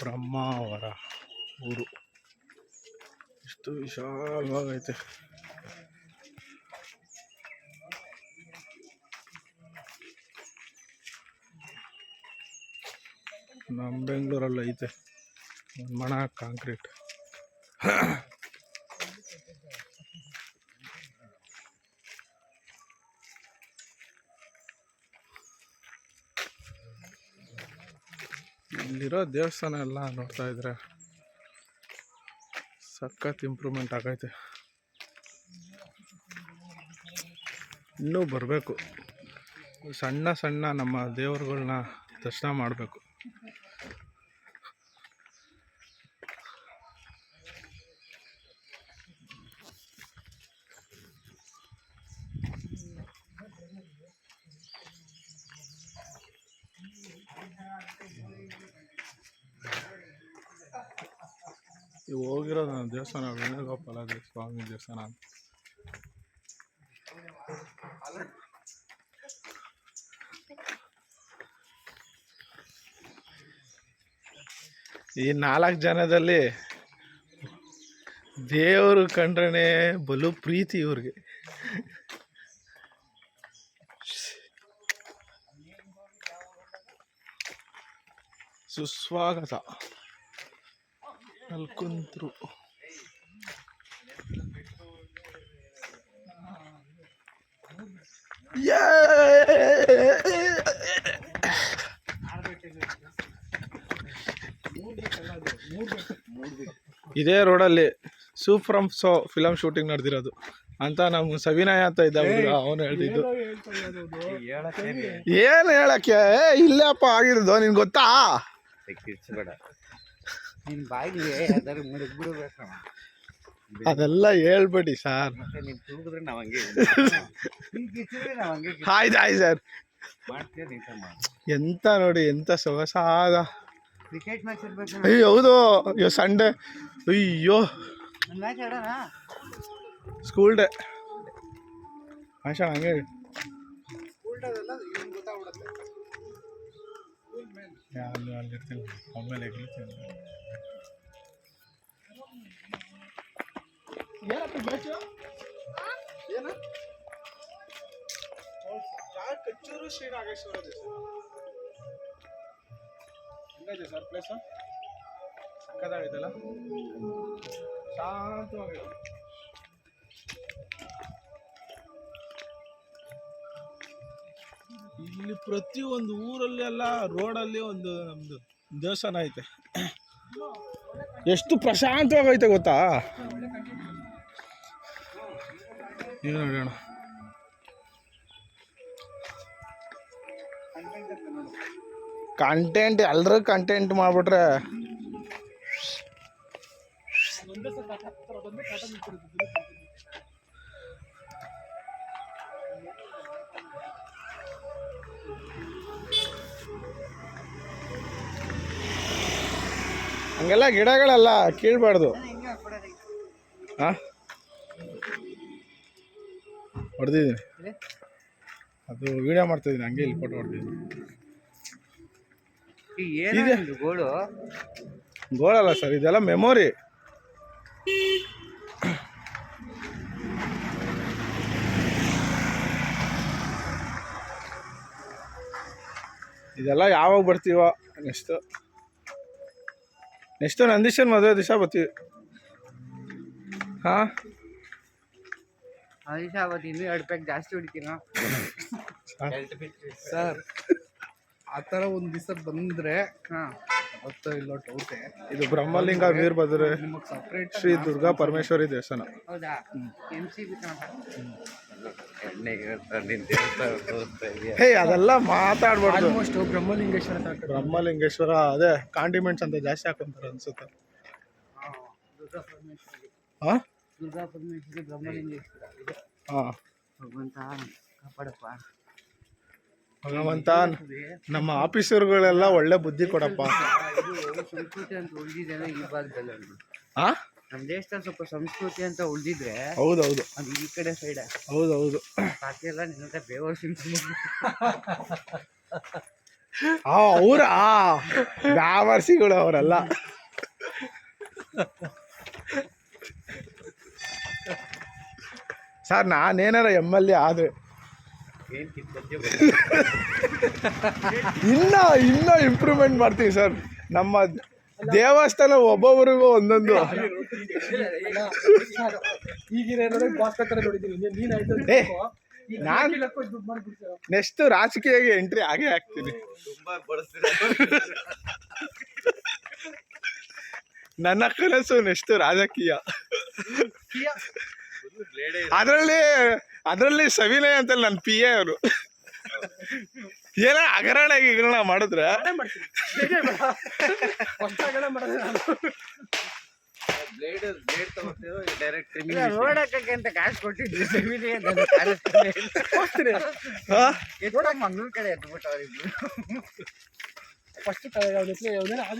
ಬ್ರಹ್ಮಾವರ ಊರು. ಎಷ್ಟು ವಿಶಾಲವಾಗೈತೆ. ನಮ್ಮ ಬೆಂಗಳೂರಲ್ಲಿ ಐತೆ ಮಣ ಕಾಂಕ್ರೀಟ್. ಇಲ್ಲಿರೋ ದೇವಸ್ಥಾನ ಎಲ್ಲ ನೋಡ್ತಾ ಇದ್ರೆ ಸಖತ್ ಇಂಪ್ರೂವ್ಮೆಂಟ್ ಆಗೈತೆ. ಇನ್ನೂ ಬರಬೇಕು. ಸಣ್ಣ ಸಣ್ಣ ನಮ್ಮ ದೇವರುಗಳನ್ನ ದರ್ಶನ ಮಾಡಬೇಕು. ಇವು ಹೋಗಿರೋದು ನಾನು ದೇವಸ್ಥಾನ ವೇಣುಗೋಪಾಲ ಸ್ವಾಮಿ ದೇವಸ್ಥಾನ ಅಂತ. ಈ ನಾಲ್ಕು ಜನದಲ್ಲಿ ದೇವರು ಕಂಡ್ರೆ ಬಲು ಪ್ರೀತಿ ಇವ್ರಿಗೆ. ಸುಸ್ವಾಗತ. ಅಲ್ಲಿ ಕುಂತ್ರು ಇದೇ ರೋಡಲ್ಲಿ ಸೂಫ್ರಮ್ ಸೋ ಫಿಲಮ್ ಶೂಟಿಂಗ್ ನಡೆದಿರೋದು. ಅಂತ ನಮ್ಗೆ ಸವಿನಯ ಅಂತ ಇದ್ದ ಅವನು ಹೇಳ್ತಿದ್ದು. ಏನು ಹೇಳಕ್ಕೆ ಏ, ಇಲ್ಲಪ್ಪ ಆಗಿರೋದು ನಿನ್ಗೆ ಗೊತ್ತಾ? ಕಿರ್ಚ್ಬೇಡ ನಿನ್ ಬಾಯಿಗೆ ಯಾವ್ದಾದ್ರು ಮುಳುಗ್ ಬಿಡ್ಬೇಕು ಅದೆಲ್ಲ ಹೇಳ್ಬೇಡಿ ಸರ್. ಮತ್ತೆ ನೀನ್ ತೂಗಿದ್ರೆ ನಾವ್ ಹಂಗೆ ನೀನ್ ಕಿರ್ಚಿದ್ರೆ ನಾವ್ ಹಂಗೆ ಆಯ್ತು ಹಾಯ್ ಸರ್. ಮಾಡ್ತೀಯ ಎಂತ ನೋಡಿ ಎಂತ ಸೊಗಸಾದ. ಕ್ರಿಕೆಟ್ ಮ್ಯಾಚ್ ಇರ್ಬೇಕು ಅಯ್ಯೋ ಹೌದು ಅಯ್ಯೋ ಸಂಡೇ ಅಯ್ಯೋ. ಒಂದ್ ಮ್ಯಾಚ್ ಆಡೋಣ? ಸ್ಕೂಲ್ ಡೇ ಆಶಾ ಹಂಗೆ. ಅಲ್ಲಿ ಅಲ್ಲಿ ಇರ್ತೀನಿ ಆಮೇಲೆ ಎಗ್ಲಿತೀನಿ ಏನಪ್ಪ ಮ್ಯಾಚು ಏನು ಕಚ್ಚೂರು ಶ್ರೀ ನಾಗೇಶ್ವರ ಹೆಂಗೈತೆ ಸರ್ ಪ್ಲೇಸು ಸಕ್ಕತ್ತಾಗೈತಲ್ಲ ಶಾಂತವಾಗಿದೆ ಇಲ್ಲಿ ಪ್ರತಿಯೊಂದು ಊರಲ್ಲಿ ಎಲ್ಲ ರೋಡಲ್ಲಿ ಒಂದು ನಮ್ದು ದೇವಸ್ಥಾನ ಐತೆ. ಎಷ್ಟು ಪ್ರಶಾಂತವಾಗೈತೆ ಗೊತ್ತಾ? ಈಗ ನೋಡೋಣ ಕಂಟೆಂಟ್ ಎಲ್ಲರೂ ಕಂಟೆಂಟ್ ಮಾಡ್ಬಿಟ್ರೆ ಹಂಗೆಲ್ಲ ಗಿಡಗಳೆಲ್ಲ ಕೀಳ್ಬಾರ್ದು. ಹಾಂ ಹೊಡೆದಿದ್ದೀನಿ. ಅದು ವಿಡಿಯೋ ಮಾಡ್ತಾಯಿದ್ದೀನಿ ಹಂಗೆ ಇಲ್ಲಿ ಫೋಟೋ ಹೊಡೆದಿದ್ದೀನಿ. ಗೋಳು. ಗೋಳಲ್ಲ ಸರ್ ಇದೆಲ್ಲ ಮೆಮೊರಿ ಇದೆಲ್ಲ ಯಾವಾಗ ಬರ್ತೀವೋ ನೆಕ್ಸ್ಟು ನೆಕ್ಸ್ಟು ನಂದೀಶನ್ ಮದುವೆ ದಿವಸ ಬರ್ತೀವಿ. ಹಾಂ? ಹರೀಶ ಅವತ್ತು ಇನ್ನೂ ಎರಡು ಪ್ಯಾಕ್ ಜಾಸ್ತಿ ಹೊಡಿತೀನ? ಸರ್ ಆ ಥರ ಒಂದು ದಿವಸ ಬಂದರೆ ಹಾ. ಅವತ್ತು ಇಲ್ಲ ಡೌಟೆ ಇದು ಬ್ರಹ್ಮಲಿಂಗ ವೀರಭದ್ರ ಶ್ರೀ ದುರ್ಗಾ ಪರಮೇಶ್ವರಿ ದೇವಸ್ಥಾನ. ಹೌದಾ? ಸಿ ಬಿ ಹೇ ಅದೆಲ್ಲ ಮಾತಾಡ್ಬಾರ್ದು. ಆಲ್ಮೋಸ್ಟ್ ಬ್ರಹ್ಮಲಿಂಗೇಶ್ವರ ಬ್ರಹ್ಮಲಿಂಗೇಶ್ವರ ಅದೇ ಕಾಂಡಿಮೆಂಟ್ಸ್ ಅಂತ ಜಾಸ್ತಿ ಹಾಕೊಂತಾರೆ ಅನ್ಸುತ್ತೆ. ದುರ್ಗಾ ಪರಮೇಶ್ವರಿ ಹಾಂ ದುರ್ಗಾ ಪರಮೇಶ್ವರಿ ಬ್ರಹ್ಮಲಿಂಗೇಶ್ವರ. ಇದೆ ಹಾಂ ಭಗವಂತ ಕಾಪಾಡಪ್ಪ. ಭಗವಂತ ನಮ್ಮ ಆಫೀಸರ್ಗಳೆಲ್ಲ ಒಳ್ಳೆ ಬುದ್ಧಿ ಕೊಡಪ್ಪ. ಸಂಸ್ಕೃತಿ ಅಂತ ಉಳಿದಿದೆ ಈ ಭಾಗದಲ್ಲಿ ಆ? ನಮ್ಮ ದೇಶದಲ್ಲಿ ಸ್ವಲ್ಪ ಸಂಸ್ಕೃತಿ ಅಂತ ಉಳಿದಿದ್ರೆ ಹೌದು ಅದು ಈ ಕಡೆ ಸೈಡ್ ಹೌದು ಬಾಕಿ ಎಲ್ಲ ನಿನ್ನ ಬೇವರ್ ಸಿಂಗ್ ಅವರ ಬ್ಯಾವರ್ಸಿಗಳು ಅವರೆಲ್ಲ. ಸರ್ ನಾನೇನಾರ ಎಂ ಎಲ್ ಎ ಆದ್ರೆ ಇನ್ನ ಇನ್ನೂ ಇಂಪ್ರೂವ್ಮೆಂಟ್ ಮಾಡ್ತೀವಿ ಸರ್ ನಮ್ಮ ದೇವಸ್ಥಾನ ಒಬ್ಬೊಬ್ಬರಿಗೂ ಒಂದೊಂದು. ನೀನ್ ನೆಕ್ಸ್ಟ್ ರಾಜಕೀಯಗೆ ಎಂಟ್ರಿ ಆಗೇ ಹಾಕ್ತೀನಿ. ನನ್ನ ಕನಸು ನೆಕ್ಸ್ಟ್ ರಾಜಕೀಯ. ಅದರಲ್ಲಿ ಅದರಲ್ಲಿ ಸವಿನಯ ಅಂತ ನನ್ನ ಪಿ ಎ ಅವರು. ಏನೋ ಹಗರಣ ಗಿಗರಣ ಮಾಡಿದ್ರೆ ಬ್ಲೇಡ್ ಬ್ಲೇಡ್ ತಗೋತೀರೋ ಡೈರೆಕ್ಟ್ ನೋಡಕ್ಕೆ ಅಂತ ಕಾಸು ಕೊಟ್ಟಿದ್ದು ಸೆಮಿಗೆ ಹಾ? ಎತ್ತೋ ಮಂಗ್ಳೂರ್ ಕಡೆ ಅವ್ರಿಬ್ರು ಫಸ್ಟ್